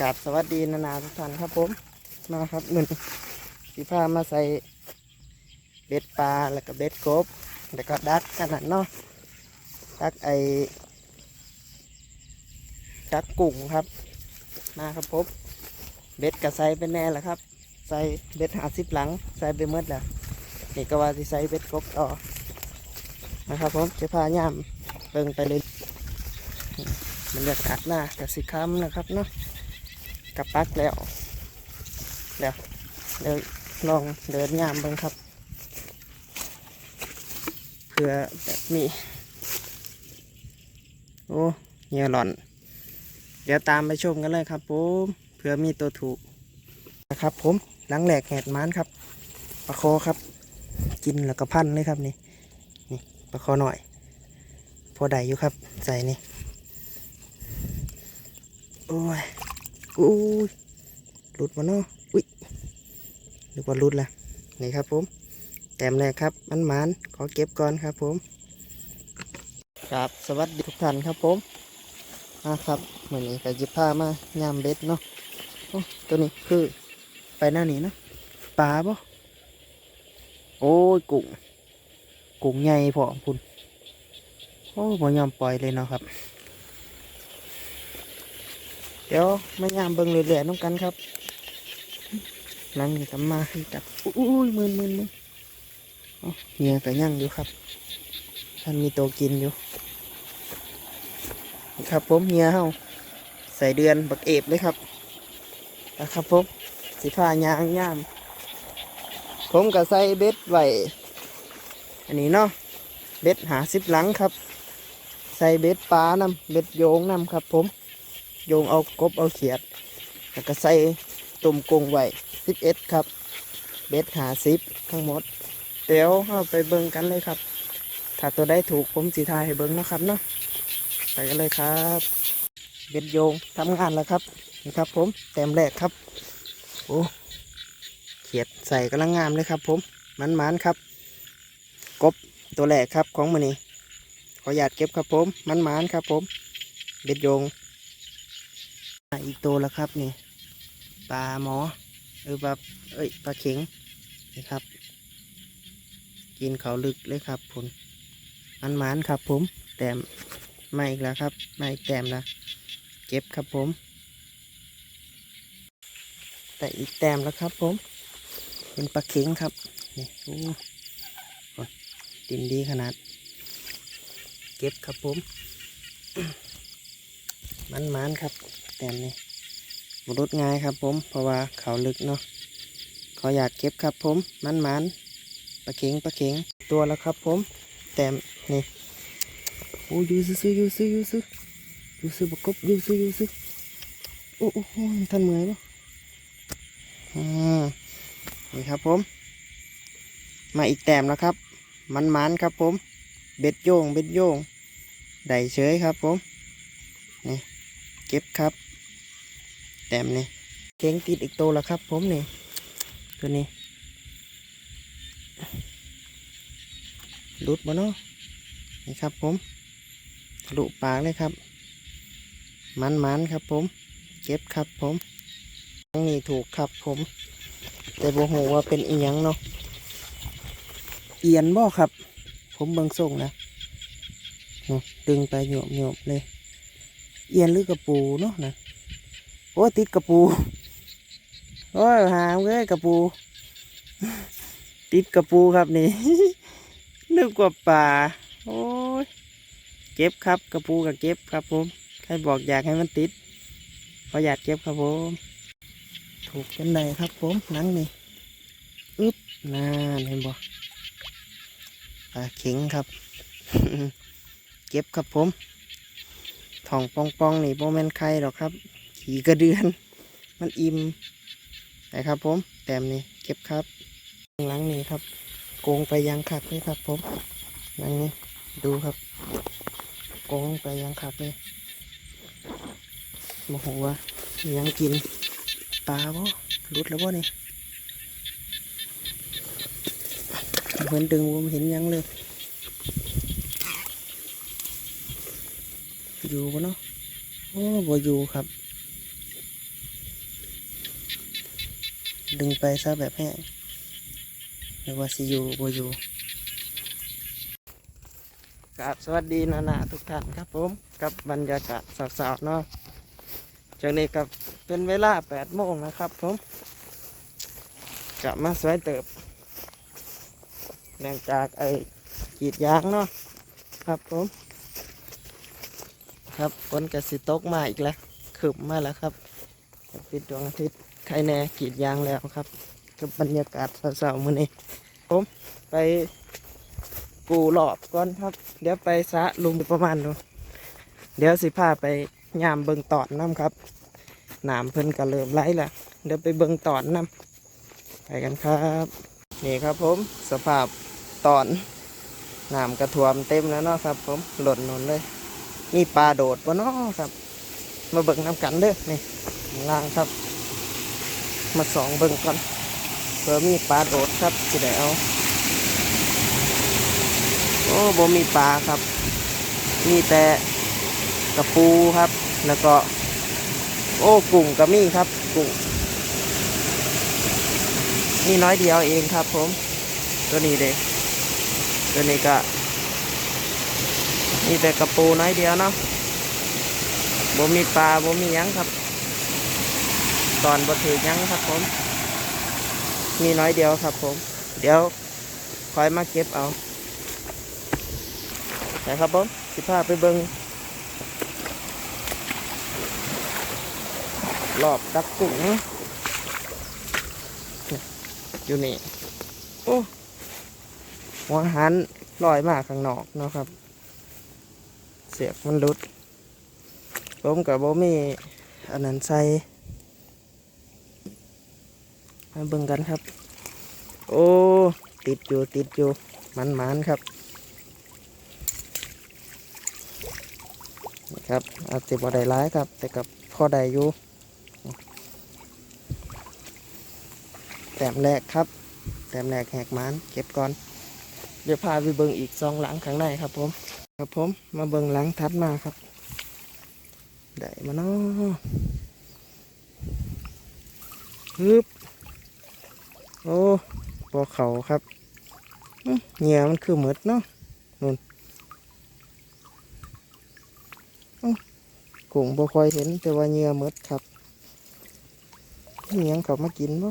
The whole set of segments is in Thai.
กราบสวัสดีนานาทุกท่านครับผมมาครับมือนี้สีผ้ามาใส่เบ็ดปลาแล้วก็เบ็ดกบ แล้วก็ดักขนาดเนาะดักไอดักกุ้งครับ มาครับผมเบ็ดก็ใส่เป็นแน่แหละครับ ใส่เบ็ดหาสิบหลัง ใส่ไปเมื่อแล้วนี่ก็ว่าสิใส่เบ็ดกบต่อนะครับผมจะพาย่ามเบิ่งไปเลยบรรยากาศหน้ากับสิค้ำนะครับเนาะ กับปักแล้วเดี๋ยวเดินลองเดินยามบิ่งครับ เพื่อแบบนี้โอ้เหี่ยหล่อน เดี๋ยวตามไปชมกันเลยครับผมเพื่อมีตัวถูกนะครับ ผมหลังแหลกแหดมานครับปลาคอครับ กินแล้วก็พันเลยครับนี่นี่ปลาคอหน่อย พอได้อยู่ครับใส่นี่โอ้ย อุ้ยหลุดมาเนาะอุ้ยนึกว่าหลุดละนี่ครับผมแต้มแรกครับมันหมานขอเก็บก่อนครับผมครับสวัสดีทุกท่านครับผมมาครับเหมือนนี้ก็จิพามายามเบ็ดเนาะโอ้ตัวนี้คือไปหน้านี้เนาะปลาปะโอ้ยกุ้งกุ้งใหญ่พอคุณโอ้บ่ยอมปล่อยเลยเนาะครับ เดี๋ยวมายามเบิ่งเรื่อๆน้องกันครับนั่งนี่ก็มาให้จับอุ้ยมืนมืนมืนเอาเฮียก็ยั่งอยู่ครับท่านมีตัวกินอยู่นะครับผมเฮียเฮาใส่เดือนบักเอฟเลยครับนะครับผมสิผ้ายางย่ามผมก็ใส่เบ็ดไว้อันนี้เนาะเบ็ดหาสิบหลังครับ ใส่เบ็ดปลานำเบ็ดโยงนำครับผม โยงเอากบเอาเขียด แล้วก็ใส่ตุ่มกงไว้สิบเอ็ดครับ เบ็ดหาสิบทั้งหมด เดี๋ยวเราไปเบิ่งกันเลยครับ ถ้าตัวได้ถูกผมสีทายให้เบิ่งนะครับเนาะ ไปกันเลยครับ เบ็ดโยงทำงานแล้วครับ นี่ครับผมแต้มแรกครับ โอ้เขียดใส่กำลังงามเลยครับ ผมมันมันครับ กบตัวแรกครับของมันนี่ขอหยาดเก็บครับผมมันมันครับผม เบ็ดโยง อีกตัวแล้วครับนี่ปลาหมอเออปลาเอ้ยปลาเข็งนี่ครับ กินเขาลึกเลยครับผมมันหมานครับ ผมแต้มมาอีกแล้วครับมาอีกแต้มละเก็บครับผม แต่อีกแต้มแล้วครับ ผม เป็นปลาเข็งครับนี่โอ้ดินดีขนาด เก็บครับผมมันหมานครับ แต้มนี่บรุดง่ายครับผม เพราะว่าเขาลึกเนาะขออยากเก็บครับผมมันมันปลาเข็งปลาเข็งตัวแล้วครับผม แต้มนี่โอ้ยูซื้อยูซื้อยูซื้อยูซื้อบกบยูซื้อยูซื้อโอ้โอ้โหท่านเมื่อยปะอ่านี่ครับผม มาอีกแต้มแล้วครับ มันมันครับผม เบ็ดโยงเบ็ดโยงได้เฉยครับผมนี่เก็บครับ แต้มนี่เก่งติดอีกตัวแล้วครับ ผมนี่ตัวนี้หลุดมาเนาะนี่ครับผมทะลุปากเลยครับ มันมันๆครับผม เก็บครับผมตรงนี้ถูกครับผม แต่บ่ฮู้ว่าเป็นอีหยังเนาะเอียนบ่ครับ ผมเบิ่งส่งนะดึงไปโยบโยบเลย เอียนหรือกระปูเนาะนะ โอ้ติดกระปู โอ้ยหามเลยกระปู ติดกระปูครับนี่ นึกว่าป่า โอ้ย เก็บครับกระปูกับเก็บครับผม ใครบอกอยากให้มันติดขออยากเก็บครับผม ถูกเป็นไดครับผมหนังนี่อึ๊บน่าเห็นบ่ปลาเข็งครับ เก็บครับผมทองปองปองๆนี่โบแมนไข่หรอกครับ ขี่กระเดือน มันอิ่มนะครับผม แต้มนี่เก็บครับหลังนี้ครับ โกงไปยังขัดเลยครับผมหลังนี้ดูครับ โกงไปยังขัดเลยโมโหวยังกินปลาบ่รุดแล้วบ่นี่เหมือนดึงผมเห็นยังเลย อยู่บ่เนาะโอ้บ่อยู่ครับ ดึงไปซะแบบแห้งหรือว่าสิอยู่บ่อยู่กับสวัสดีนานาทุกท่านครับผมกับบรรยากาศสาวๆเนาะจากนี้กับเป็นเวลา8โมงนะครับผมกลับมาสวยเติบเนื่องจากไอ้กีดยางเนาะครับผม ครับฝนกระสิตกมาอีกแล้วขึ้นมาแล้วครับปิดดวงอาทิตย์ ใครแน่กรีดยางแล้วครับ กับบรรยากาศเศร้าๆมื้อนี้ผมไปกูหลอบก่อนครับ เดี๋ยวไปสะลุงประมาณดู เดี๋ยวสิพาไปยามเบิงตอนน้ำครับนามเพิ่นก็เริ่มไหลล้วเดี๋ยวไปเบิงตอนน้ำไปกันครับ นี่ครับผมสภาพตอนน้ำกระท่วมเต็มแล้วเนาะครับ ผมหล่นนนเลยมีปลาโดดปะเนาะครับ มาเบิ่งน้ำกันเด้อนี่ล่างครับ มาสองเบิ่งก่อนเผื่อมีปลาโดดครับสิได้เอาโอ้บ่มีปลาครับ มีแต่กระปูครับ แล้วก็ โอ้กุ้งก็มีครับกุ้งมีน้อยเดียวเองครับผม ตัวนี้เด้ตัวนี้ก็มีแต่กระปูน้อยเดียวเนาะบ่มีปลาบ่มียังครับ ตอนบ่ถือยังครับผม มีน้อยเดียวครับผม เดี๋ยวคอยมาเก็บเอาไปครับผมสิพาไปเบิงรอบดักกุ้งอยู่นี่ โอ้หัวหันลอยมาข้างนอกเนาะครับ เสียบมันลุดผมกับโบมีอันนั้นใส่ มาเบิ่งกันครับ โอ้ติดอยู่ติดอยู่มันมันครับนี่ครับอาจจะบ่ได้ร้ายครับ แต่กับพ่อได้อยู่แต้มแรกครับแต้มแรกแหกมันเก็บก่อน เดี๋ยวพาไปเบิ่งอีกซองหลังข้างในครับผม ครับผมมาเบิ่งหลังทัดมาครับได้มาเนาะฮึบ โอ้ปอเขาครับเงียมันคือหมดเนาะนู่นกุ้งบ่ค่อยเห็นแต่ว่าเงียหมดครับเงียเขามากินบ่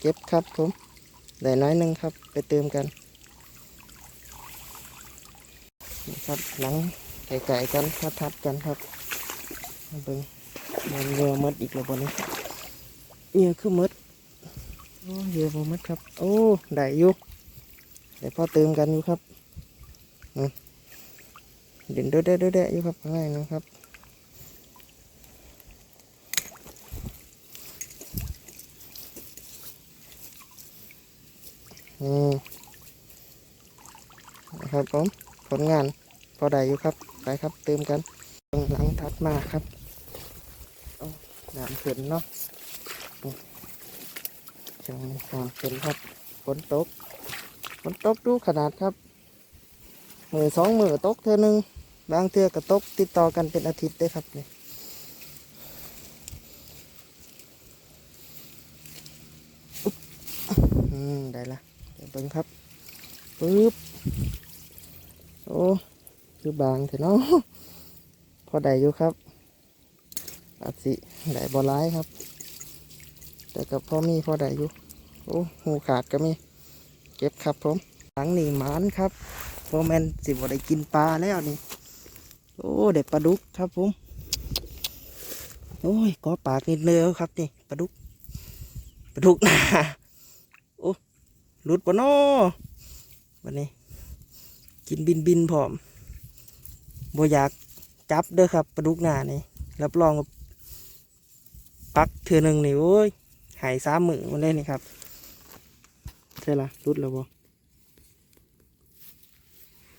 เก็บครับผมได้น้อยนึงครับ ไปเติมกันครับหลังไก่ๆกันทัดทัดๆกันครับมาเบิ่งมันเรือหมดอีกแล้วบนนี้ เรือคือหมดโอ้เรือบ่หมดครับ โอ้ได้อยู่ได้พอเติมกันอยู่ครับอืมเด่นเด้อเด้อเด้อเด้ออยู่ครับข้างในนะครับอืมนะครับผมผลงานพอได้อยู่ครับไปครับเติมกันเบิ่งหลังถัดมาครับเอาน้ำขึ้นเนาะ นี่จังน้ำขึ้นครับฝนตกฝนตกดูขนาดครับมือสองมือตกเท่อหนึงบางเทือก็ตกติดต่อกันเป็นอาทิตย์ได้ครับนี่อุ๊บอืมได้ละเดี๋ยวเบิ่งครับปึ๊บโอ้คือบางเถอะเนาะพอได้อยู่ครับอาจสิได้บอร้ายครับ แต่กับพ่อมีพ่อได้อยู่โอ้หูขาดก็มี เก็บครับผมหลังนี่หมานครับโมแมนสิบ่ได้กินปลาแล้วนี่ โอ้เด็ดปลาดุกครับผมโอ้ยก็ปากนิดเดียวครับนี่ปลาดุกปลาดุกหนาโอ้หลุดปะนาะวันนี้ กินบินบินพร้อมบ่อยากจับเด้อครับปลาดุกหนานี่รับรองปักเทือหนึ่งนี่โอ้ย หายสามมือมันเลยนี่ครับใช่ละรุดแล้วบ่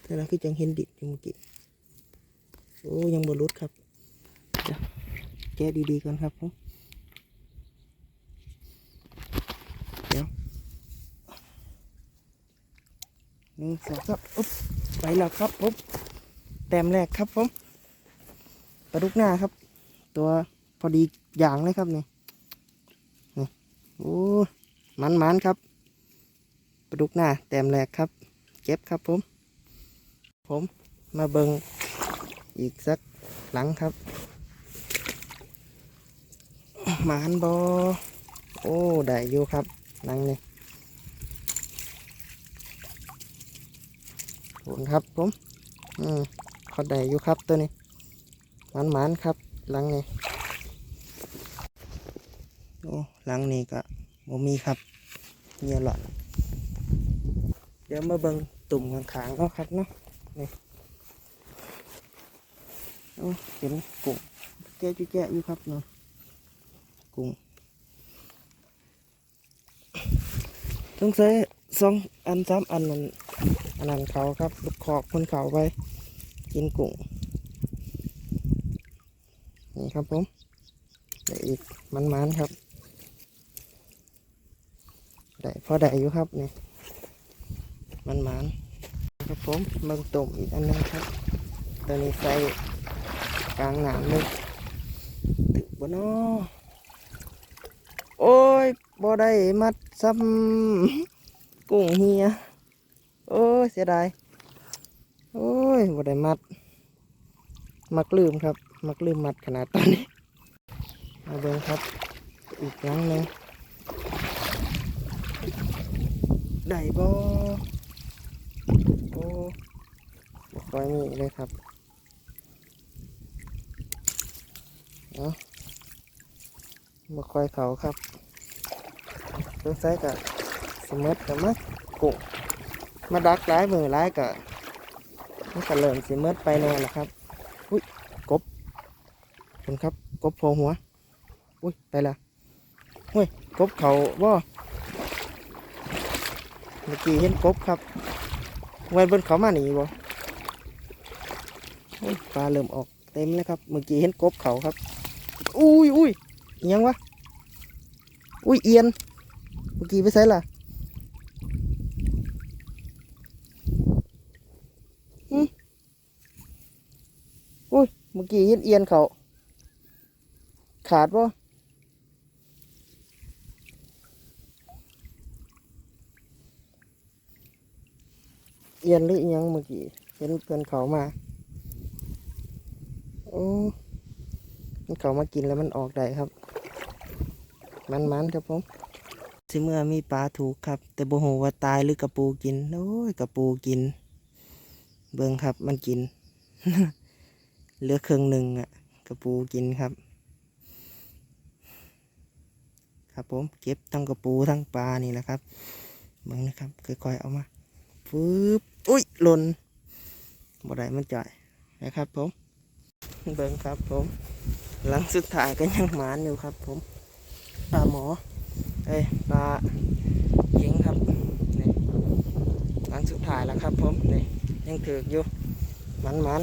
ใช่ละคือจังเห็นดิดอยู่เมื่อกี้โอ้ยังบ่รุดครับแกะดีๆก่อนครับผมเดี๋ยวหนึ่งสองสามอุ๊บไปแล้วครับผมแต้มแรกครับผมปลาดุกหน้าครับ ตัวพอดีอย่างเลยครับนี่ โอ้มันมันครับปลาดุกหน้าแต้มแรกครับ เก็บครับผม ผมมาเบิงอีกสักหลังครับหมานบอโอ้ได้อยู่ครับหลังนี้ขอบคุณครับผม อืมเขาได้อยู่ครับตัวนี้หมานหมานครับหลังนี้ โอ้หลังนี้ก็บ่มีครับเงียหลอดเดี๋ยวมาเบิงตุ่มข้างๆเนาครับเนาะนี่โอ้เห็นกุ้งแก่จุแก่อยู่ครับเนาะกุ้งต้องใช้สองอันสามอันนั่นอันนั้นเขาครับลูกขอบคนเขาไปกินกุ้งนี่ครับผมได้อีกมันๆครับ ได้พอได้อยู่ครับนี่มันๆครับผมเบิ่งตุ่มอีกอันนึงครับ ตัวนี้ใส่กลางหนามเลยตึกบนอโอ้ยบ่ได้มัดซ้ำกุ้งเฮียโอ้ยเสียดายโอ้ยบ่ได้มัด มักลืมครับ มักลืมมัดขนาดตอนนี้มาเบิ่งครับ อีกครั้งหนึ่ง ได้บ่โอ้บ่ค่อยมีเลยครับมาคอยเขาครับต้องใช้กับสมมติกับมักุ้งมาดักหลายมือหลายกับมันก็เริ่มสิเมดไปแน่ละครับ อุ้ยกบคุณครับ กบโผล่หัว อุ้ยไปละอุ้ยกบเขาบ่ เมื่อกี้เห็นกบครับไว้บนเขามาหนีบ่อุ้ยปลาเริ่มออกเต็มเลยครับ เมื่อกี้เห็นกบเขาครับ อุ้ยอุ้ยยังวะ อุ้ยเอียน เมื่อกี้ไปใส่ล่ะอุ้ย เมื่อกี้เห็นเอียนเขา ขาดป่ เอียนหรือยังเมื่อกี้เห็นเพื่อนเขามาโอ้มันเขามากินแล้วมันออกได้ครับ มันมันๆครับผมสิเมื่อมีปลาถูกครับ แต่บ่ฮู้ว่าตายหรือกระปูกินโอ้ยกระปูกิน เบิ่งครับมันกินเหลือครึ่งหนึ่งอะกระปูกินครับ ครับผมเก็บทั้งกระปูทั้งปลานี่แหละครับเบิ่งนะครับค่อยๆเอามาปึ๊บ ล่นบ่ได้มันจ่อยนะครับผม เบิ่งครับผม หลังสุดท้ายก็ยังหมานอยู่ครับผมปลาหมอเอ้ยปลาหญิงครับนี่หลังสุดท้ายแล้วครับผมนี่ยังถือกอยู่หมัน